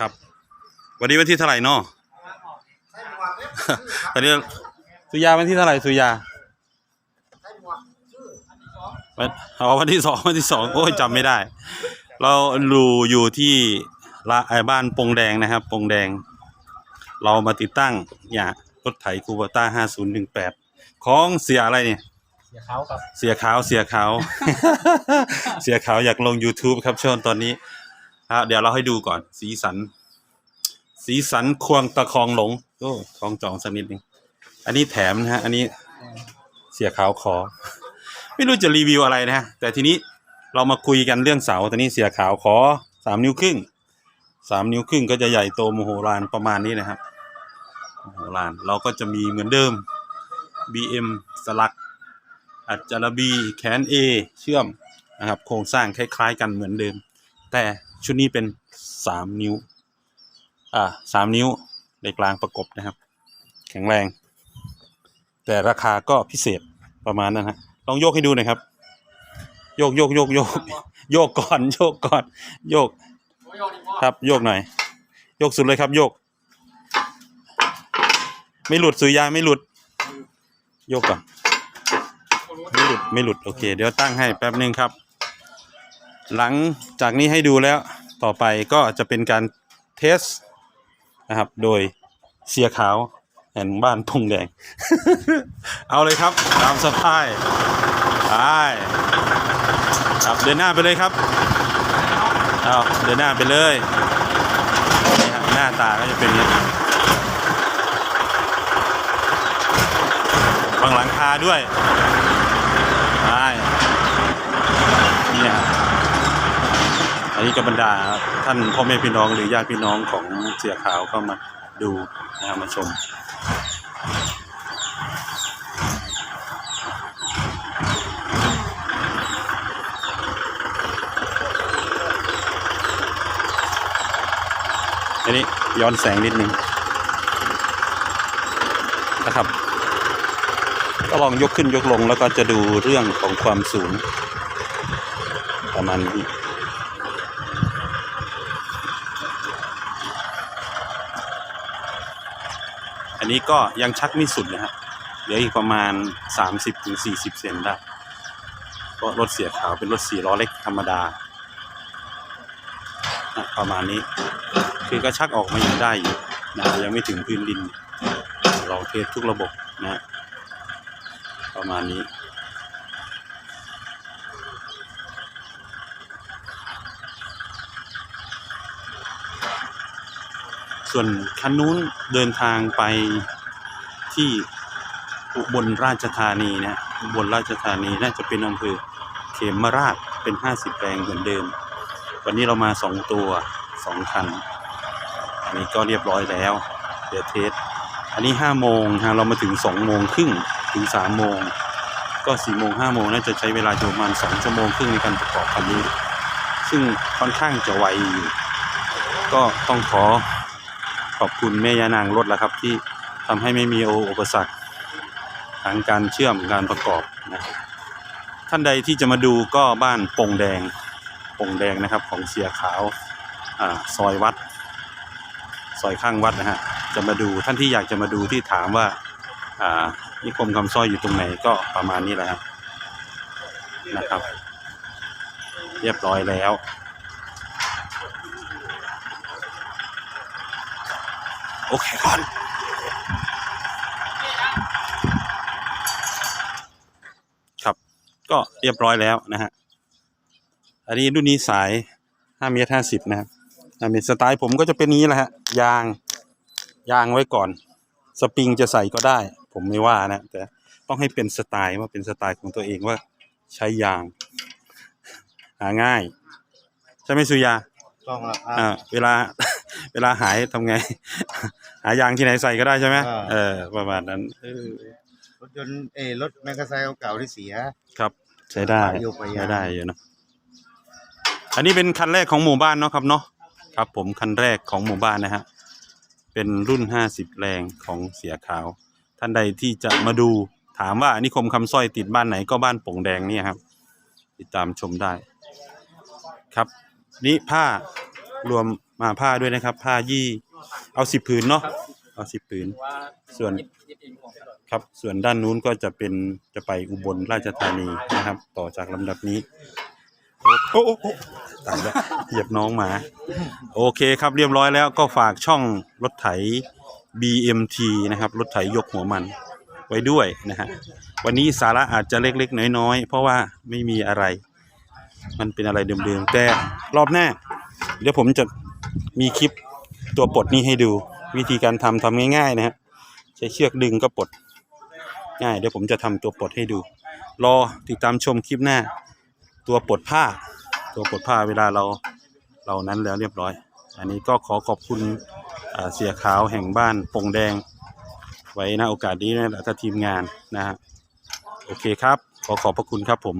ครับ วันนี้วันที่เท่าไหร่เนาะตอนนี้สุยาวันที่เท่าไหร่สุยาวันอ๋อวันที่สองวันที่สองโอ้ยจำไม่ได้ เราอยู่อยู่ที่ละไอ้บ้านปงแดงนะครับ ปงแดง เรามาติดตั้งเนี่ยรถไถคูเบต้าห้าศูนย์หนึ่งแปดของเสียอะไรเนี่ยเสียเขากับเสียขาวเสียขาว เสียขาวอยากลง YouTube ครับช่วงตอนนี้ เดี๋ยวเราให้ดูก่อน สีสัน สีสันควงตะคองหลงโอ้คลองจองสักนิดนึงอันนี้แถมนะฮะ อันนี้เสียขาวขอ ไม่รู้จะรีวิวอะไรนะฮะ แต่ทีนี้เรามาคุยกันเรื่องเสาตอนนี้เสียขาวขอสามนิ้วครึ่งสามนิ้วครึ่งก็จะใหญ่โตมโหฬารประมาณนี้นะครับมโหฬารเราก็จะมีเหมือนเดิม BM สลัก อัจจารบีแขน A เชื่อมนะครับ โครงสร้างคล้าย ๆ กันเหมือนเดิม แต่ ชุดนี้เป็นสามนิ้ว อ่าสามนิ้วในกลางประกบนะครับ แข็งแรง แต่ราคาก็พิเศษประมาณนั้นฮะลองโยกให้ดูหน่อยครับ โยกโยกโยกโยกโยกก่อนโยกก่อน โยก ครับโยกหน่อย โยกสุดเลยครับ โยก ไม่หลุดสุริยาไม่หลุด โยกก่อนไม่หลุดไม่หลุดโอเค เดี๋ยวตั้งให้แป๊บนึงครับ หลังจากนี้ให้ดูแล้ว ต่อไปก็จะเป็นการเทสนะครับ โดยเสียขาวแห่งบ้านพงแดง เอาเลยครับ ตามสภาพไปครับเดินหน้าไปเลยครับเอาเดินหน้าไปเลยนี่ฮะหน้าตาก็จะเป็นอย่างนี้บังหลังคาด้วยใช่เนี่ย อันนี้ก็บรรดาท่านพ่อแม่พี่น้องหรือญาติพี่น้องของเสียขาวก็มาดูนะครับมาชมอันนี้ย้อนแสงนิดนึงนะครับ ก็ลองยกขึ้นยกลงแล้วก็จะดูเรื่องของความสูงประมาณนี้ อันนี้ก็ยังชักไม่สุดนะฮะเหลืออีกประมาณ 30-40 เซนได้ก็รถเสียขาวเป็นรถสี่ล้อเล็กธรรมดา ประมาณนี้ คือก็ชักออกมายังได้อยู่นะยังไม่ถึงพื้นดิน เราเทสทุกระบบนะ ประมาณนี้ ส่วนคันนู้นเดินทางไปที่อุบลราชธานีนะอุบลราชธานีน่าจะเป็นอำเภอเขมราชเป็นห้าสิบแรงเหมือนเดิม วันนี้เรามาสองตัวสองคัน อันนี้ก็เรียบร้อยแล้ว เดี๋ยวเทส อันนี้ห้าโมงฮะเรามาถึงสองโมงครึ่งถึงสามโมง ก็สี่โมงห้าโมงน่าจะใช้เวลาอยู่ประมาณสองชั่วโมงครึ่งในการประกอบคันนี้ ซึ่งค่อนข้างจะไวอยู่ก็ต้องขอ ขอบคุณแม่ยานางรถแล้วครับ ที่ทำให้ไม่มีโอุปสรรคทางการเชื่อมการประกอบนะท่านใดที่จะมาดูก็บ้านปงแดงปงแดงนะครับของเสียขาวอ่าซอยวัด ซอยข้างวัดนะฮะจะมาดูท่านที่อยากจะมาดูที่ถามว่าอ่านิคมคำสร้อยอยู่ตรงไหนก็ประมาณนี้แหละครับนะครับ เรียบร้อยแล้ว โอเคก่อนครับ ก็เรียบร้อยแล้วนะฮะอันนี้รุ่นนี้สาย5เมตร50 นะครับ5เมตรสไตล์ผมก็จะเป็นนี้แหละฮะยางยางไว้ก่อน สปริงจะใส่ก็ได้ ผมไม่ว่านะ แต่ต้องให้เป็นสไตล์ว่าเป็นสไตล์ของตัวเองว่าใช้ยาง หาง่าย ใช่ไหมสุยาต้องละอ่าเวลาเวลาหายทำไง หายางที่ไหนใส่ก็ได้ใช่ไหมอ่า เออ ประมาณนั้นเออรถยนต์เอยรถแมกกาไซค์เก่าๆที่เสีย ครับ ใช้ได้ประโยชน์ประหยัด ใช้ได้อยู่เนอะอันนี้เป็นคันแรกของหมู่บ้านเนาะครับเนาะครับ ผมคันแรกของหมู่บ้านนะฮะเป็นรุ่นห้าสิบแรงของเสียขาว ท่านใดที่จะมาดูถามว่านิคมคำสร้อยติดบ้านไหนก็บ้านโป่งแดงเนี่ยครับ ติดตามชมได้ ครับ นี่ผ้ารวมมาผ้าด้วยนะครับ ผ้ายี่ เอาสิบผืนเนาะเอาสิบผืน ส่วนครับส่วนด้านนู้นก็จะเป็นจะไปอุบลราชธานีนะครับ ต่อจากลำดับนี้โอ้โอ้โอ้โอ้ตายแล้วเหยียบน้องหมา โอเคครับเรียบร้อยแล้วก็ฝากช่องรถไถ BMT นะครับ รถไถยกหัวมันไว้ด้วยนะฮะวันนี้สาระอาจจะเล็กๆ น้อยๆ เพราะว่าไม่มีอะไร มันเป็นอะไรเดิมๆ แต่รอบหน้า เดี๋ยวผมจะมีคลิป ตัวปลดนี้ให้ดู วิธีการทำทำง่ายๆนะฮะใช้เชือกดึงก็ปลดง่ายเดี๋ยวผมจะทำตัวปลดให้ดู รอติดตามชมคลิปหน้า ตัวปลดผ้า ตัวปลดผ้าเวลาเราเรานั้นแล้วเรียบร้อย อันนี้ก็ขอขอบคุณเสียขาวแห่งบ้านปงแดง ไว้ณโอกาสนี้นะแล้วก็ทีมงานนะฮะโอเคครับ ขอขอบพระคุณครับผม